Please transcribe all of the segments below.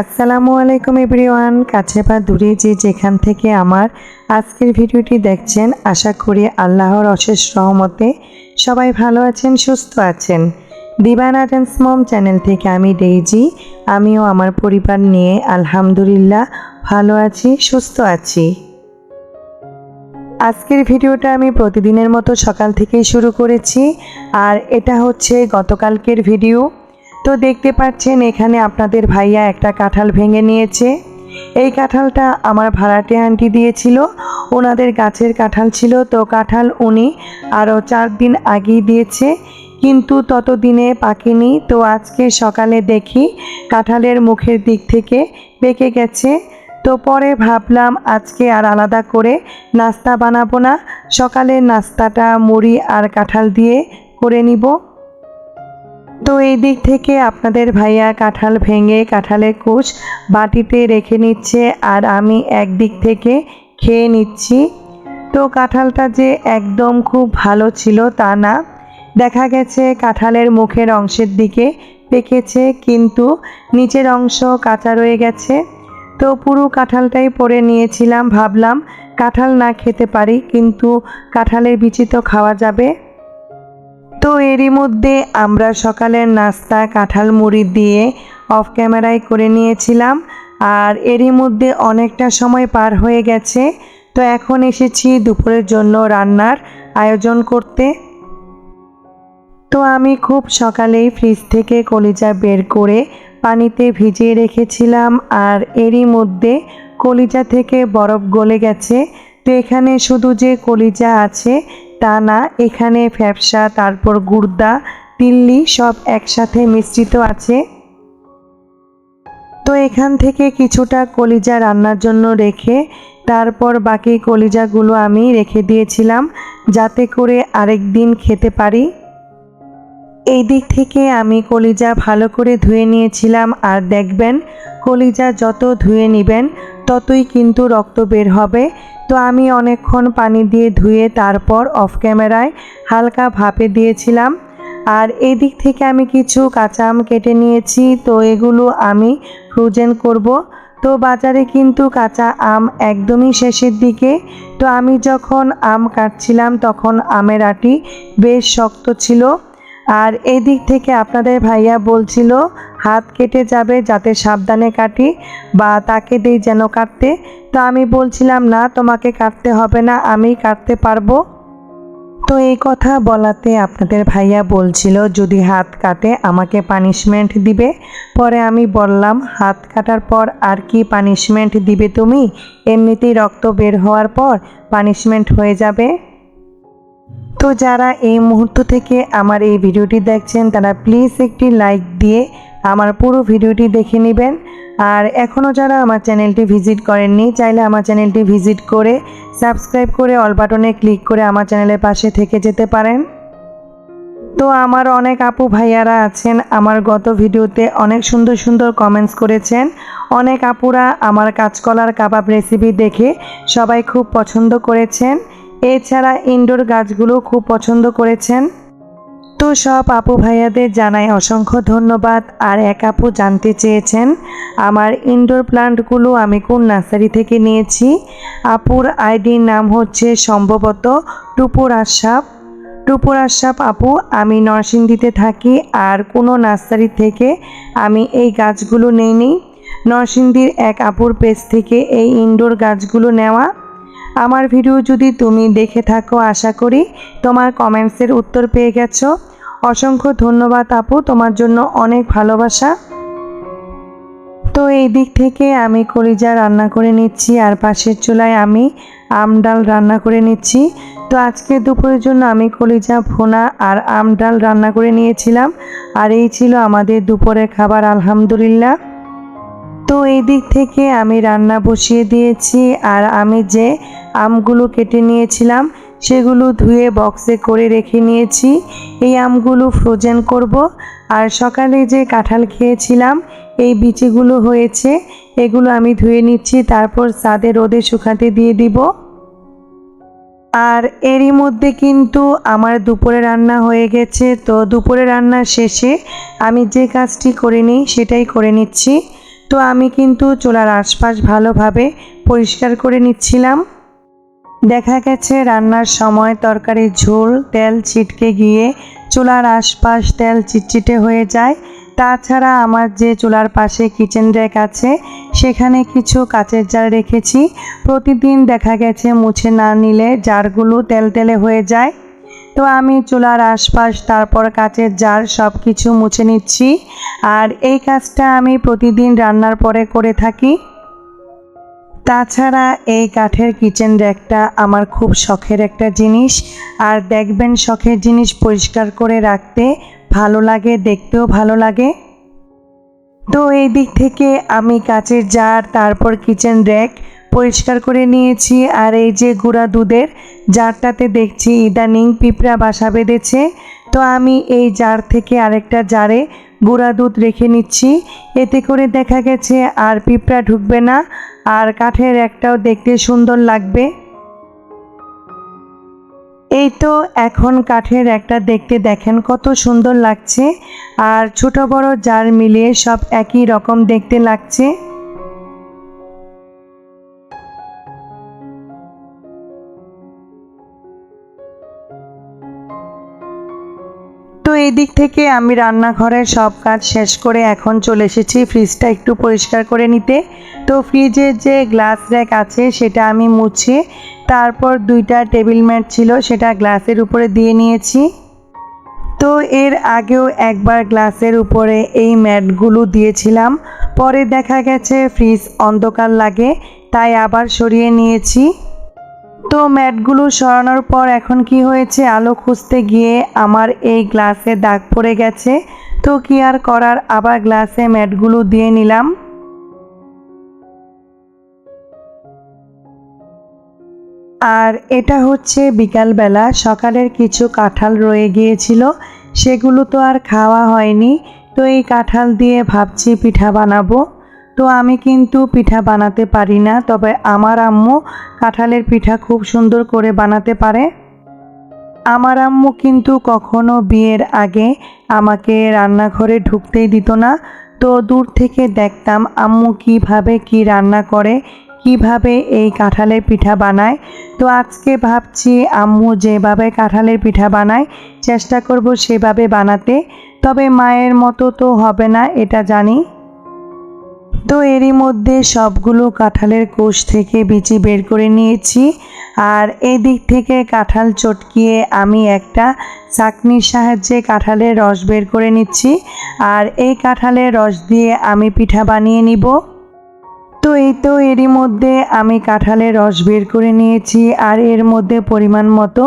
আসসালামু আলাইকুম এভরিওয়ান, কাছে বা দূরে যে যেখান থেকে আমার আজকের ভিডিওটি দেখছেন, আশা করি আল্লাহর অশেষ রহমতে সবাই ভালো আছেন, সুস্থ আছেন। দিবান ড্যান্স মম চ্যানেল থেকে আমি ডেইজি, আমিও আমার পরিবার নিয়ে আলহামদুলিল্লাহ ভালো আছি, সুস্থ আছি। আজকের ভিডিওটা আমি প্রতিদিনের মতো সকাল থেকেই শুরু করেছি, আর এটা হচ্ছে গতকালকের ভিডিও। তো দেখতে পাচ্ছেন, এখানে আপনাদের ভাইয়া একটা কাঁঠাল ভেঙে নিয়েছে। এই কাঁঠালটা আমার ভাড়াটে আন্টি দিয়েছিল, ওনাদের গাছের কাঁঠাল ছিল, তো কাঁঠাল উনি আরও চার দিন আগেই দিয়েছে, কিন্তু ততদিনে পাকেনি। তো আজকে সকালে দেখি কাঁঠালের মুখের দিক থেকে পেকে গেছে। তো পরে ভাবলাম আজকে আর আলাদা করে নাস্তা বানাবো না সকালের নাস্তাটা মুড়ি আর কাঁঠাল দিয়ে করে নিব। তো এই দিক থেকে আপনাদের ভাইয়া কাঁঠাল ভেঙে কাঁঠালের কুচ বাটিতে রেখে নিচ্ছে আর আমি এক দিক থেকে খেয়ে নিচ্ছি। তো কাঁঠালটা যে একদম খুব ভালো ছিল তা না। দেখা গেছে কাঁঠালের মুখের অংশের দিকে পেকেছে কিন্তু নিচের অংশ কাঁচা রয়ে গেছে। তো পুরো কাঁঠালটাই পরে নিয়েছিলাম, ভাবলাম কাঁঠাল না খেতে পারি কিন্তু কাঁঠালের বিচি তো খাওয়া যাবে। তো এরই মধ্যে আমরা সকালের নাস্তা, কাঁঠাল মুড়ি দিয়ে অফ ক্যামেরায় করে নিয়েছিলাম। আর এরই মধ্যে অনেকটা সময় পার হয়ে গেছে। তো এখন এসেছি দুপুরের জন্য রান্নার আয়োজন করতে। তো আমি খুব সকালেই ফ্রিজ থেকে কলিজা বের করে পানিতে ভিজিয়ে রেখেছিলাম। আর এরই মধ্যে কলিজা থেকে বরফ গলে গেছে। তো এখানে শুধু যে কলিজা আছে তা না এখানে ফ্যাপসা, তারপর গুর্দা তিল্লি সব একসাথে মিশ্রিত আছে। তো এখান থেকে কিছুটা কলিজা রান্নার জন্য রেখে, তারপর বাকি কলিজাগুলো আমি রেখে দিয়েছিলাম, যাতে করে আরেক দিন খেতে পারি। এই দিক থেকে আমি কলিজা ভালো করে ধুয়ে নিয়েছিলাম, আর দেখবেন কলিজা যত ধুয়ে নেবেন, ততই কিন্তু রক্ত বের হবে। তো আমি অনেকক্ষণ পানি দিয়ে ধুয়ে তারপর অফ ক্যামেরায় হালকা ভাপে দিয়েছিলাম। আর এই দিক থেকে আমি কিছু কাঁচা আম কেটে নিয়েছি, তো এগুলো আমি ফ্রোজেন করব। তো বাজারে কিন্তু কাঁচা আম একদমই শেষের দিকে। তো আমি যখন আম কাটছিলাম, তখন আমের আটি বেশ শক্ত ছিল। আর এই দিক থেকে আপনাদের ভাইয়া বলছিল, হাত কেটে যাবে যাতে সাবধানে কাটি বা তাকে দিই যেন কাটতে। তো আমি বলছিলাম, না, তোমাকে কাটতে হবে না, আমি কাটতে পারব। তো এই কথা বলাতে আপনাদের ভাইয়া বলছিল, যদি হাত কাটে, আমাকে পানিশমেন্ট দিবে। পরে আমি বললাম, হাত কাটার পর আর কি পানিশমেন্ট দিবে তুমি? এমনিতেই রক্ত বের হওয়ার পর পানিশমেন্ট হয়ে যাবে? তো যারা এই মুহূর্ত থেকে আমার এই ভিডিওটি দেখছেন, তারা প্লিজ একটি লাইক দিয়ে আমার পুরো ভিডিওটি দেখে নেবেন। আর এখনও যারা আমার চ্যানেলটি ভিজিট করেননি, চাইলে আমার চ্যানেলটি ভিজিট করে সাবস্ক্রাইব করে অল বাটনে ক্লিক করে আমার চ্যানেলের পাশে থেকে যেতে পারেন। তো আমার অনেক আপু ভাইয়ারা আছেন, আমার গত ভিডিওতে অনেক সুন্দর সুন্দর কমেন্টস করেছেন। অনেক আপুরা আমার কাঁচকলার কাবাব রেসিপি দেখে সবাই খুব পছন্দ করেছেন। এছাড়া ইনডোর গাছগুলো খুব পছন্দ করেছেন। তো সব আপু ভাইয়াদের জানাই অসংখ্য ধন্যবাদ। আর এক আপু জানতে চেয়েছেন, আমার ইনডোর প্লান্টগুলো আমি কোন নার্সারি থেকে নিয়েছি? আপুর আইডির নাম হচ্ছে সম্ভবত টুপুর আশাপ টুপুর আশাপ আপু, আমি নরসিংদীতে থাকি আর কোনো নার্সারি থেকে আমি এই গাছগুলো নেইনি। নরসিংদীর এক আপুর পেজ থেকে এই ইনডোর গাছগুলো নেওয়া আমার ভিডিও যদি তুমি দেখে থাকো, আশা করি তোমার কমেন্টসের উত্তর পেয়ে গেছো। অসংখ্য ধন্যবাদ আপু, তোমার জন্য অনেক ভালোবাসা। তো এই দিক থেকে আমি কলিজা রান্না করে নিচ্ছি, আর পাশের চুলায় আমি আম ডাল রান্না করে নিচ্ছি। তো আজকে দুপুরের জন্য আমি কলিজা, ভোনা আর আম ডাল রান্না করে নিয়েছিলাম। আর এই ছিল আমাদের দুপুরের খাবার, আলহামদুলিল্লাহ। তো এই দিক থেকে আমি রান্না বসিয়ে দিয়েছি আর আমি যে আমগুলো কেটে নিয়েছিলাম, সেগুলো ধুয়ে বক্সে করে রেখে নিয়েছি। এই আমগুলো ফ্রোজেন করব। আর সকালে যে কাঁঠাল খেয়েছিলাম, এই বিচিগুলো হয়েছে, এগুলো আমি ধুয়ে নিচ্ছি, তারপর সাদে রোদে শুকাতে দিয়ে দিব। আর এরই মধ্যে কিন্তু আমার দুপুরে রান্না হয়ে গেছে। তো দুপুরে রান্না শেষে আমি যে কাজটি করে নিই, সেটাই করে নিচ্ছি। তো আমি কিন্তু চুলার আশপাশ ভালোভাবে পরিষ্কার করে নিচ্ছিলাম। দেখা গেছে রান্নার সময় তরকারির ঝোল, তেল ছিটকে গিয়ে চুলার আশপাশ তেল চিটচিটে হয়ে যায়। তাছাড়া আমার যে চুলার পাশে কিচেন র্যাক আছে, সেখানে কিছু কাচের জার রেখেছি। প্রতিদিন দেখা গেছে মুছে না নিলে জারগুলো তেল তেলে হয়ে যায়। তো আমি চুলার আশপাশ, তারপর কাচের জার সব কিছু মুছে নিচ্ছি। আর এই কাজটা আমি প্রতিদিন রান্নার পরে করে থাকি। তাছাড়া এই কাঠের কিচেন র্যাকটা আমার খুব শখের একটা জিনিস। আর দেখবেন শখের জিনিস পরিষ্কার করে রাখতে ভালো লাগে, দেখতেও ভালো লাগে। তো এই দিক থেকে আমি কাচের জার, তারপর কিচেন র্যাক পরিষ্কার করে নিয়েছি আর এই যে গুঁড়া দুধের জারটাতে দেখছি ইদানিং পিঁপড়া বাসা বেঁধেছে। তো আমি এই জার থেকে আরেকটা জারে গুঁড়া দুধ রেখে নিচ্ছি। এতে করে দেখা গেছে আর পিঁপড়া ঢুকবে না আর কাঠের একটাও দেখতে সুন্দর লাগবে। এই তো এখন কাঠের একটা দেখতে দেখেন কত সুন্দর লাগছে। আর ছোট বড় জার মিলিয়ে সব একই রকম দেখতে লাগছে। এই দিক থেকে আমি রান্নাঘরের সব কাজ শেষ করে এখন চলে এসেছি। ফ্রিজটা একটু পরিষ্কার করে নিতে। তো ফ্রিজের যে গ্লাস র্যাক আছে, সেটা আমি মুছে তারপর দুইটা টেবিল ম্যাট ছিল, সেটা গ্লাসের উপরে দিয়ে নিয়েছি। তো এর আগেও একবার গ্লাসের উপরে এই ম্যাটগুলো দিয়েছিলাম। পরে দেখা গেছে ফ্রিজ অন্ধকার লাগে, তাই আবার সরিয়ে নিয়েছি। তো ম্যাটগুলো সরানোর পর এখন কি হয়েছে আলো খুঁজতে গিয়ে আমার এই গ্লাসে দাগ পড়ে গেছে। তো কি আর করার, আবার গ্লাসে ম্যাটগুলো দিয়ে নিলাম। আর এটা হচ্ছে বিকালবেলা, সকালের কিছু কাঁঠাল রয়ে গিয়েছিল, সেগুলো তো আর খাওয়া হয়নি। তো এই কাঁঠাল দিয়ে ভাবছি পিঠা বানাবো। তো আমি কিন্তু পিঠা বানাতে পারি না, তবে আমার আম্মু কাঁঠালের পিঠা খুব সুন্দর করে বানাতে পারে। আমার আম্মু কিন্তু কখনো বিয়ের আগে আমাকে রান্নাঘরে ঢুকতেই দিত না, তো দূর থেকে দেখতাম আম্মু কীভাবে কি রান্না করে, কীভাবে এই কাঁঠালের পিঠা বানায়। তো আজকে ভাবছি আম্মু যেভাবে কাঁঠালের পিঠা বানায়, চেষ্টা করব সেভাবে বানাতে, তবে মায়ের মতো তো হবে না, এটা জানি। তো এরই মধ্যে সবগুলো কাঁঠালের কোষ থেকে বিচি বের করে নিয়েছি। আর এই দিক থেকে কাঁঠাল চটকিয়ে আমি একটা চাকনির সাহায্যে কাঁঠালের রস বের করে নিচ্ছি। আর এই কাঁঠালের রস দিয়ে আমি পিঠা বানিয়ে নিব। তো এই তো এরই মধ্যে আমি কাঁঠালের রস বের করে নিয়েছি, আর এর মধ্যে পরিমাণ মতো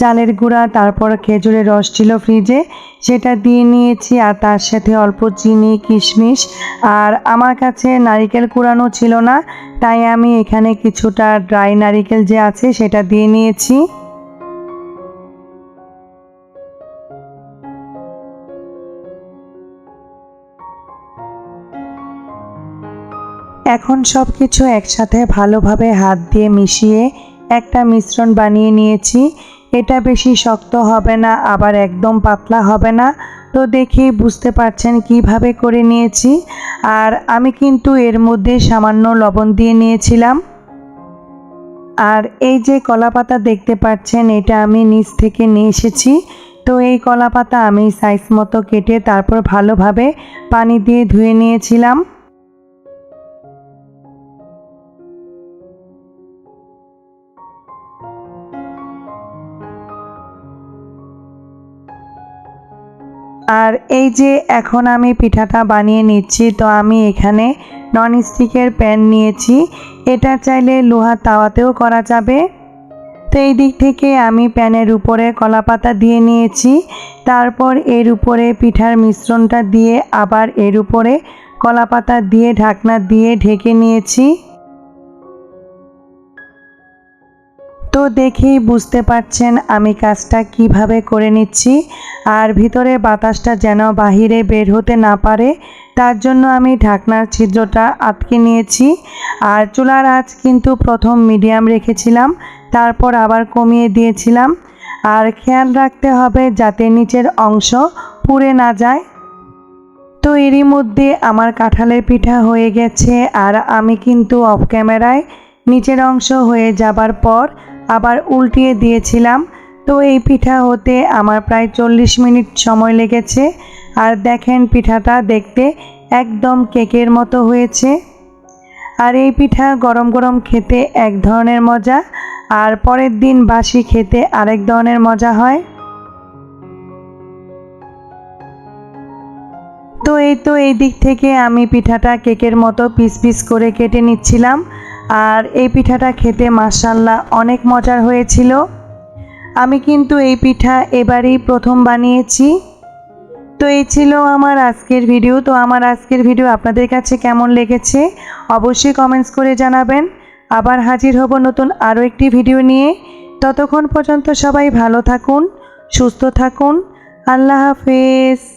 চালের গুঁড়া, তারপর খেজুরের রস ছিল ফ্রিজে, সেটা দিয়ে নিয়েছি, আর তার সাথে অল্প চিনি, কিশমিশ, আর আমার কাছে নারিকেল কুড়ানো ছিল না, তাই আমি এখানে কিছুটা ড্রাই নারিকেল যে আছে সেটা দিয়ে নিয়েছি। এখন সব কিছু একসাথে ভালোভাবে হাত দিয়ে মিশিয়ে একটা মিশ্রণ বানিয়ে নিয়েছি। এটা বেশি শক্ত হবে না, আবার একদম পাতলা হবে না। তো দেখেই বুঝতে পারছেন কীভাবে করে নিয়েছি। আর আমি কিন্তু এর মধ্যে সামান্য লবণ দিয়ে নিয়েছিলাম। আর এই যে কলা পাতা দেখতে পাচ্ছেন, এটা আমি নিচ থেকে নিয়ে এসেছি। তো এই কলা পাতা আমি সাইজ মতো কেটে তারপর ভালোভাবে পানি দিয়ে ধুয়ে নিয়েছিলাম। আর এই যে এখন আমি পিঠাটা বানিয়ে নিচ্ছি, তো আমি এখানে নন স্টিকের প্যান নিয়েছি। এটা চাইলে লোহা তাওয়াতেও করা যাবে। তো এই দিক থেকে আমি প্যানের উপরে কলা পাতা দিয়ে নিয়েছি। তারপর এর উপরে পিঠার মিশ্রণটা দিয়ে আবার এর উপরে কলা পাতা দিয়ে ঢাকনা দিয়ে ঢেকে নিয়েছি। তো দেখেই বুঝতে পারছেন আমি কাজটা কীভাবে করে নিচ্ছি। আর ভিতরে বাতাসটা যেন বাহিরে বের হতে না পারে, তার জন্য আমি ঢাকনার ছিদ্রটা আটকে নিয়েছি। আর চুলার আঁচ কিন্তু প্রথম মিডিয়াম রেখেছিলাম, তারপর আবার কমিয়ে দিয়েছিলাম। আর খেয়াল রাখতে হবে যাতে নিচের অংশ পুড়ে না যায়। তো এরই মধ্যে আমার কাঁঠালের পিঠা হয়ে গেছে, আর আমি কিন্তু অফ ক্যামেরায় নিচের অংশ হয়ে যাবার পর আবার উল্টিয়ে দিয়েছিলাম। তো এই পিঠা হতে আমার প্রায় চল্লিশ মিনিট সময় লেগেছে। আর দেখেন পিঠাটা দেখতে একদম কেকের মতো হয়েছে। আর এই পিঠা গরম গরম খেতে এক ধরনের মজা। আর পরের দিন বাসি খেতে আরেক ধরনের মজা হয়। তো এই তো এই দিক থেকে আমি পিঠাটা কেকের মতো পিস পিস করে কেটে নিচ্ছিলাম। আর এই পিঠাটা খেতে মাসাল্লাহ অনেক মজার হয়েছিল। আমি কিন্তু এই পিঠা এবারেই প্রথম বানিয়েছি। তো এই ছিল আমার আজকের ভিডিও। তো আমার আজকের ভিডিও আপনাদের কাছে কেমন লেগেছে অবশ্যই কমেন্টস করে জানাবেন। আবার হাজির হব নতুন আরও একটি ভিডিও নিয়ে। ততক্ষণ পর্যন্ত সবাই ভালো থাকুন, সুস্থ থাকুন। আল্লাহ হাফেজ।